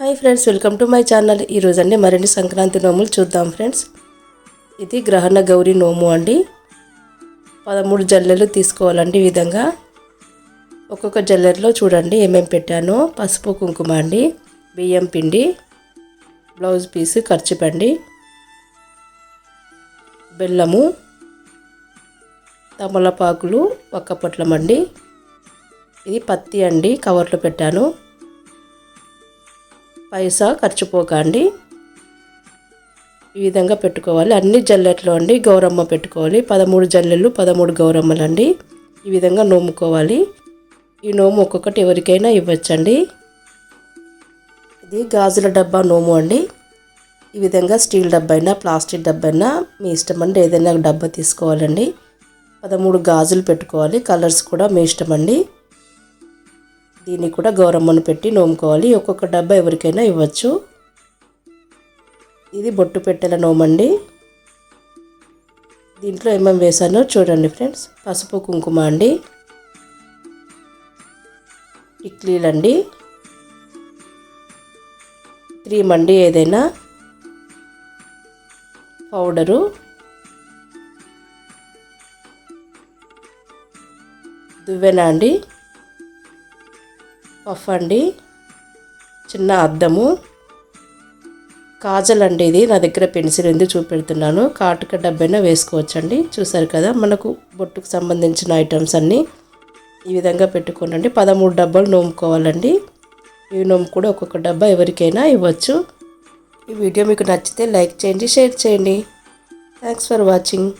Hi friends welcome to my channel. ఈరోజు అండి మరిన్ని సంక్రాంతి నోములు చూద్దాం ఫ్రెండ్స్. ఇది గ్రహణ గౌరి నోము అండి. పదమూడు జల్లెలు తీసుకోవాలండి ఈ విధంగా. ఒక్కొక్క జల్లెలో చూడండి ఏమేమి పెట్టానో. పసుపు కుంకుమ అండి బియ్యం పిండి బ్లౌజ్ పీస్ ఖర్చుపండి బెల్లము తమలపాకులు ఒక్క పొట్లం అండి. ఇది పత్తి అండి కవర్లో పెట్టాను. పైసా ఖర్చుపోకండి. ఈ విధంగా పెట్టుకోవాలి. అన్ని జల్లెట్లో అండి గౌరమ్మ పెట్టుకోవాలి. పదమూడు జల్లెలు పదమూడు గౌరమ్మలు అండి ఈ విధంగా నోముకోవాలి. ఈ నోము ఒక్కొక్కటి ఎవరికైనా ఇవ్వచ్చండి. ఇది గాజుల డబ్బా నోము అండి. ఈ విధంగా స్టీల్ డబ్బా అయినా ప్లాస్టిక్ డబ్బా అయినా మీ ఇష్టం అండి. ఏదైనా డబ్బా తీసుకోవాలండి. పదమూడు గాజులు పెట్టుకోవాలి. కలర్స్ కూడా మీ ఇష్టం అండి. దీన్ని కూడా గౌరమ్మను పెట్టి నోముకోవాలి. ఒక్కొక్క డబ్బా ఎవరికైనా ఇవ్వచ్చు. ఇది బొట్టు పెట్టెల నోమండి. దీంట్లో ఏమేమి వేసానో చూడండి ఫ్రెండ్స్. పసుపు కుంకుమ అండి. టిక్లీలండి క్రీమ్ అండి ఏదైనా. పౌడరు. దువ్వెన అండి. పఫ్ అండి. చిన్న అద్దము. కాజల్ అండి ఇది. నా దగ్గర పెన్సిల్ ఉంది చూపెడుతున్నాను. కాటుక డబ్బైనా వేసుకోవచ్చండి. చూసారు కదా మనకు బొట్టుకు సంబంధించిన ఐటమ్స్ అన్నీ ఈ విధంగా పెట్టుకోనండి. పదమూడు డబ్బాలు నోముకోవాలండి. ఈ నోము కూడా ఒక్కొక్క డబ్బా ఎవరికైనా ఇవ్వచ్చు. ఈ వీడియో మీకు నచ్చితే లైక్ చేయండి షేర్ చేయండి. Thanks for watching